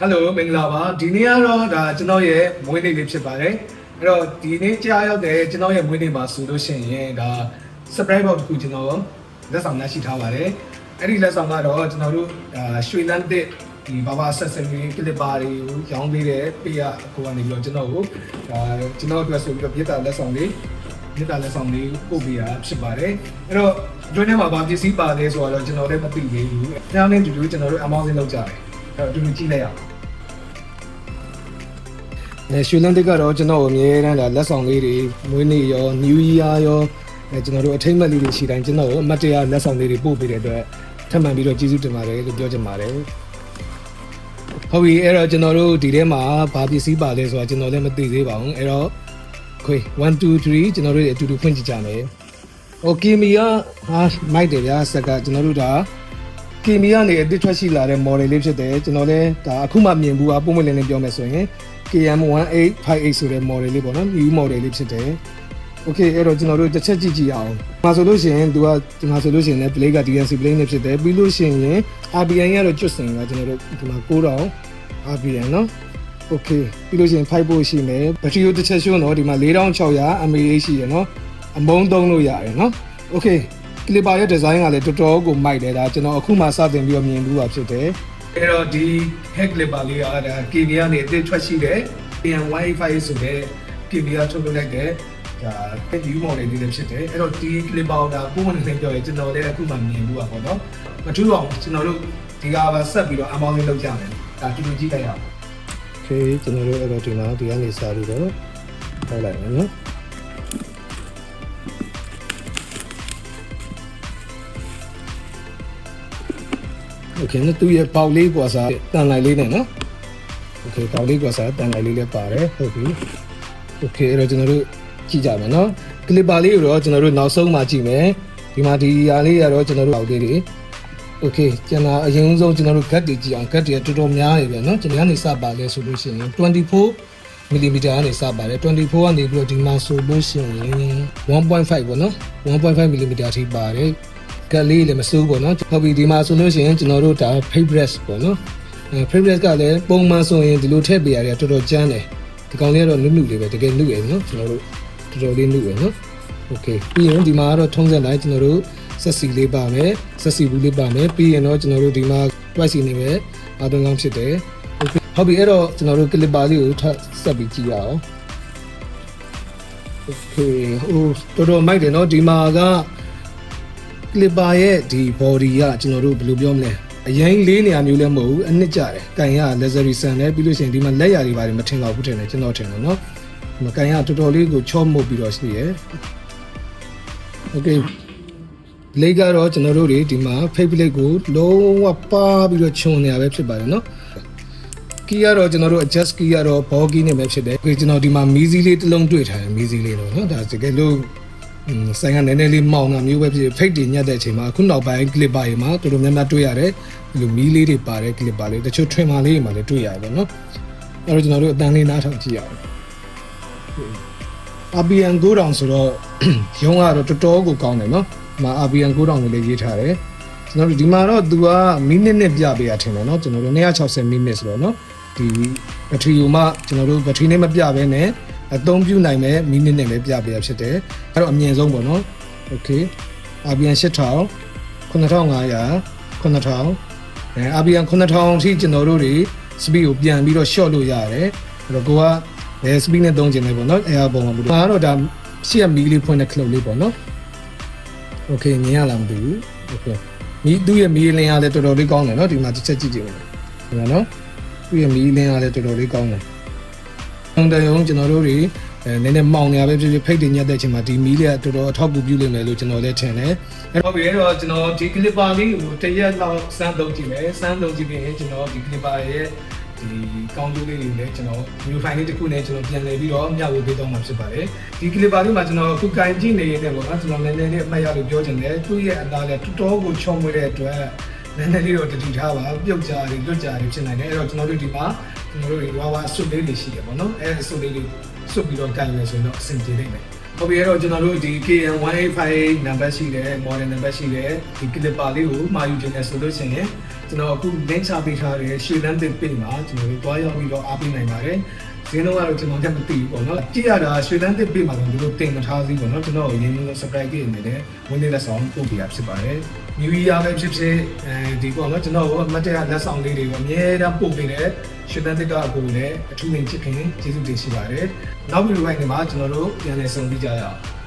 ဟယ်လိုမင်္ဂလာပါဒီနေ့ကတော့ဒါကျွန်တော်ရဲ့မွေးနေ့လေးဖြစ်ပါတယ်အဲ့တော့ဒီနေ့ကြားရောက်တဲ့ကျွန်တော်ရဲ့မွေးနေ့မှာဆိုလို့ရှိရင်ဒါ surprise box တစ်ခုကျွန်တော်လက်ဆောင်ရရှိထားပါတယ်အဲ့ဒီလက်ဆောင်ကတော့ကျွန်တော်တို့ဒါရွှေလန်းတဲ့ဒီဘာဘာဆက်စင်ကြီးကလစ်ပါတွေကိုရောင်းပေးတဲ့ပေးရအကိုကနေပြီးတော့ကျွန်တော်ကိုဒါကျွန်တော်အတွက်ဆိုပြီးတော့ပြစ်တာလက်ဆောင်လေးပြစ်တာလက်ဆောင်လေးပို့ပေးရဖြစ်ပါတယ်အဲ့တော့ကျွန်းထဲမှာဗာပစ္စည်းပါလဲဆိုတော့ကျွန်တော်လည်းမသိသေးဘူး။အဲဒါနဲ့တူတူကျွန်တော်တို့ amount လောက်ကြတယ်။အဲ့တော့အတူတူကြည့်လိုက်အောင်။ အဲရွှေလန်းတစ်ကတော့ကျွန်တော်အမြဲတမ်းဒါလက်ဆောင်လေးတွေမွေးနေ့ရော New Year ရောအဲကျွန်တော်တို့အထိမ့်မဲ့လေးတွေရှိတိုင်းကျွန်တော်အမတ်တရလက်ဆောင်လေးတွေပို့ပေးတဲ့အတွက်ထပ်မံပြီးတော့ကျေးဇူးတင်ပါတယ်လို့ပြောချင်ပါတယ်။ဟုတ်ပြီအဲ့တော့ကျွန်တော်တို့ဒီထဲမှာဘာပစ္စည်းပါလဲဆိုတာကျွန်တော်လည်းမသိသေးပါဘူး။အဲ့တော့ခွေ1 2 3ကျွန်တော်တို့အတူတူဖွင့်ကြည့်ကြမယ်။ Okay မီကဟာမိုက်တယ်ဗျာဆက်ကကျွန်တော်တို့ဒါ ကီမီကနေအတစ်ထွက်ရှိလာတဲ့ model လေးဖြစ်တယ်ကျွန်တော်လည်းဒါအခုမှမြင်ဘူးอ่ะပုံမှန်လည်းလည်းပြောမယ်ဆိုရင် KM1858 ဆိုတဲ့ model လေးပေါ့နော် new model လေးဖြစ်တယ် Okay အဲ့တော့ကျွန်တော်တို့တစ်ချက်ကြည့်ကြည့်အောင်။မှာဆိုလို့ရှိရင်သူကဒီမှာဆိုလို့ရှိရင်လည်း blade က DNC blade နဲ့ဖြစ်တယ်ပြီးလို့ရှိရင် RPN ကတော့ကျွတ်စင်ကကျွန်တော်တို့ဒီမှာ9000 RPN နော် Okay ပြီးလို့ရှိရင်5ဖို့ရှိမယ်ဘက်ထရီကိုတစ်ချက်ရှိုးတော့ဒီမှာ4600 mAh ရှိရယ်နော်အမုန်းသုံးလို့ရတယ်နော် Okay ကလစ်ပါရဲ့ဒီဇိုင်းကလည်းတော်တော်ကိုမိုက်တယ်ဒါကျွန်တော်အခုမှစတင်ပြီးတော့မြင်ဘူးပါဖြစ်တယ်အဲ့တော့ဒီ head clipper လေးကဒါ KB ကနေအသစ်ထွက်ရှိတဲ့ PM Wi-Fi ဆိုတဲ့ KB ကထုတ်လုပ်လိုက်တဲ့ဒါ new model လေးလည်းဖြစ်တယ်အဲ့တော့ဒီ clipper ဒါပုံမှန်နဲ့ပြောရင်ကျွန်တော်လည်းအခုမှမြင်ဘူးပါပေါ့နော်မထူးအောင်ကျွန်တော်တို့ဒီကပါဆက်ပြီးတော့ amount လေးလုပ်ကြမယ်ဒါတူတူကြည့်လိုက်ရအောင် Okay ကျွန်တော်တို့အဲ့တော့ဒီမှာဒီကနေစားပြီးတော့ထောက်လိုက်မယ်နော် Okay နော်သူရဲ့ပေါက်လေးကွာစားတန်လိုက်လေးနဲ့နော် Okay ပေါက်လေးကွာစားတန်လိုက်လေးလည်းပါတယ်ဟုတ်ပြီ Okay အဲ့တော့ကျွန်တော်တို့ကြည့်ကြမယ်နော်ကလစ်ပါလေးကိုတော့ကျွန်တော်တို့နောက်ဆုံးမှကြည့်မယ်ဒီမှာဒီဟာလေးကတော့ကျွန်တော်တို့ပေါက်လေးတွေ Okay ကျွန်တော်အရင်ဆုံးကျွန်တော်တို့ gat တွေကြည့်အောင် gat တွေတော်တော်များနေပြန်နော်ကျွန်တော်ကနေစပါလဲဆိုလို့ရှိရင်24 mm ကနေစပါတယ်24ကနေပြီးတော့ဒီမှာဆိုလို့ရှိရင်1.5ပေါ့နော်1.5 mm အထိပါတယ် ကလေးလည်းမစိုးပေါ့နော်ဟုတ်ပြီဒီမှာဆိုလို့ရှိရင်ကျွန်တော်တို့ဒါ favorite ပေါ့နော်အဲ favorite ကလည်းပုံမှန်ဆိုရင်ဒီလိုထည့်ပေးရတယ်တော်တော်ကျန်းတယ်ဒီကောင်လေးကတော့နုနုလေးပဲတကယ်နုရယ်နော်ကျွန်တော်တို့တော်တော်လေးနုရယ်နော် Okay ပြီးရင်ဒီမှာကတော့ထုံးစံတိုင်းကျွန်တော်တို့ဆက်စီလေးပါမယ်ဆက်စီဘူးလေးပါမယ်ပြီးရင်တော့ကျွန်တော်တို့ဒီမှာ twice နေပဲအာသွင်းကောင်းဖြစ်တယ် Okay ဟုတ်ပြီအဲ့တော့ကျွန်တော်တို့ clipper လေးကိုထပ်ဆက်ပြီးကြည့်ရအောင် Okay ဟိုတော်တော်မိုက်တယ်နော်ဒီမှာက clipper ရဲ့ဒီ body ကကျွန်တော်တို့ဘယ်လိုပြောမလဲအရင်လေးနေရာမျိုးလည်းမဟုတ်ဘူးအနှစ်ကြတယ်။ကန်ရ luxury ဆန်တယ်ပြီးလို့ရှိရင်ဒီမှာလက်ရာတွေပါတယ်မထင်တော့ဘူးထင်တယ်ကျွန်တော်ထင်တယ်နော်။ဒီမှာကန်ရတော်တော်လေးကိုချော့မှုတ်ပြီးတော့ရှိရယ်။ Okay လေကတော့ကျွန်တော်တို့တွေဒီမှာ fake plate ကိုလုံးဝပါပြီးတော့ခြုံနေရပဲဖြစ်ပါတယ်နော်။ key ကတော့ကျွန်တော်တို့ adjust key ကတော့ ball key နဲ့ပဲဖြစ်တယ်။ကျွန်တော်ဒီမှာမီးစည်းလေးတစ်လုံးတွေ့ထားတယ်မီးစည်းလေးတော့နော်ဒါတကယ်လို့อืม ဆိုင်ကနည်းနည်းလေးမောင်းတာမျိုးပဲဖြစ်ဖိတ်တွေညက်တဲ့အချိန်မှာအခုနောက်ပိုင်း clipper တွေမှာတော်တော်များများတွေ့ရတယ်ဒီလိုမီးလေးတွေပါတယ် clipper လေးတချို့ trimmer လေးတွေမှာလည်းတွေ့ရတယ်ပေါ့နော်အဲ့တော့ကျွန်တော်တို့အတန်းလေးနားထောင်ကြည့်ရအောင် RPN 9000ဆိုတော့ရုံးကတော့တော်တော်ကိုကောင်းတယ်နော်ဒီမှာ RPN 9000ကိုလည်းရေးထားတယ်ကျွန်တော်တို့ဒီမှာတော့သူကမိနစ်နဲ့ပြပေးရထင်တယ်နော်ကျွန်တော်တို့260မိနစ်ဆိုတော့နော်ဒီဘက်ထရီကိုမှကျွန်တော်တို့ဘက်ထရီနဲ့မပြဘဲနဲ့ အသုံးပြုနိုင်မဲ့မိနစ်နဲ့လည်းပြပေးရဖြစ်တယ်အဲ့တော့အမြင့်ဆုံးပေါ့နော် Okay RPN 8000 9500 9000အဲ RPN 9000အထိကျွန်တော်တို့တွေ speed ကိုပြန်ပြီးတော့ short လို့ရတယ်အဲ့တော့ကိုကဘယ် speed နဲ့သုံးကျင်လဲပေါ့နော် air ပုံမှာဘူးဒါကတော့ဒါရှေ့ကမီလေးဖွင့်တဲ့ cloud လေးပေါ့နော် Okay မြင်ရလားမသိဘူး Okay မီသူ့ရဲ့မီလင်းအားလည်းတော်တော်လေးကောင်းတယ်နော်ဒီမှာတစ်ချက်ကြည့်ကြည့်မယ်ဒီမှာနော်သူ့ရဲ့မီလင်းအားလည်းတော်တော်လေးကောင်းတယ်။ အန်တရုံကျွန်တော်တို့တွေအဲနည်းနည်းမောင်နေရပဲဖြစ်ဖြစ်ဖိတ်တင်ညက်တဲ့အချိန်မှာဒီမီလေးကတော်တော်အထောက်အကူပြုလိမ့်မယ်လို့ကျွန်တော်လည်းထင်တယ်။အဲ့တော့ဘယ်တော့ကျွန်တော်ဒီ clipper လေးကိုတရက်လောက်စမ်းသုံးကြည့်မယ်။စမ်းသုံးကြည့်ပြီးရင်ကျွန်တော်ဒီ clipper ရဲ့ဒီကောင်းကျိုးလေးတွေလည်းကျွန်တော် video file လေးတစ်ခုနဲ့ကျွန်တော်ပြန်လည်ပြီးတော့မျှဝေပေးတော့မှာဖြစ်ပါတယ်ဒီ clipper လေးမှာကျွန်တော်အခုကင်ကြည့်နေရတဲ့ပေါ့နော်ကျွန်တော်လည်းလည်းအမှတ်ရလို့ပြောချင်တယ်သူ့ရဲ့အသားလည်းတော်တော်ကိုချုံမွေးတဲ့အတွက် နည်းနည်းလေးတော့တတိထားပါပြုတ်ကြတွေလွတ်ကြတွေဖြစ်နိုင်တယ်အဲ့တော့ကျွန်တော်တို့ဒီမှာကျွန်တော်တို့ဝါဝါဆွတ်လေးတွေရှိတယ်ပေါ့နော်အဲ့ဆွတ်လေးတွေဆွတ်ပြီးတော့ကန်ရဆိုရင်တော့အဆင်ပြေနိုင်တယ်ဟုတ်ပြီအဲ့တော့ကျွန်တော်တို့ဒီ KN185 နံပါတ်ရှိတယ် model နံပါတ်ရှိတယ်ဒီ clipper လေးကိုမှာယူခြင်းနဲ့ဆိုလို့ရှိရင်ကျွန်တော်အခု link ချပေးထားတဲ့ရွှေလန်းသစ် page မှာကျွန်တော်တို့တွားရောက်ပြီးတော့အားပေးနိုင်ပါတယ်ဈေးနှုန်းကတော့ကျွန်တော်တက်မသိဘူးပေါ့နော်ကြည့်ရတာရွှေလန်းသစ် page မှာတော့ဒီလိုတင်မထားသေးဘူးပေါ့နော်ကျွန်တော်ရင်းနှီးလို့ subscribe လုပ်နေတယ်ဝင်နေတဲ့ဆောင်ပို့ပြရဖြစ်ပါတယ် New Year ပဲဖြစ်ဖြစ်အဲဒီပေါ့နော်ကျွန်တော်တို့အမတ်တရလက်ဆောင်လေးတွေကိုအများအားပို့ပေးတယ်ရွှေလန်းသစ်ကအကိုလည်းအထူးနေချစ်ခင်ကျေးဇူးတင်ရှိပါတယ်နောက်ဗီဒီယိုပိုင်းတွေမှာကျွန်တော်တို့ပြန်လည်ဆုံပြီးကြရအောင်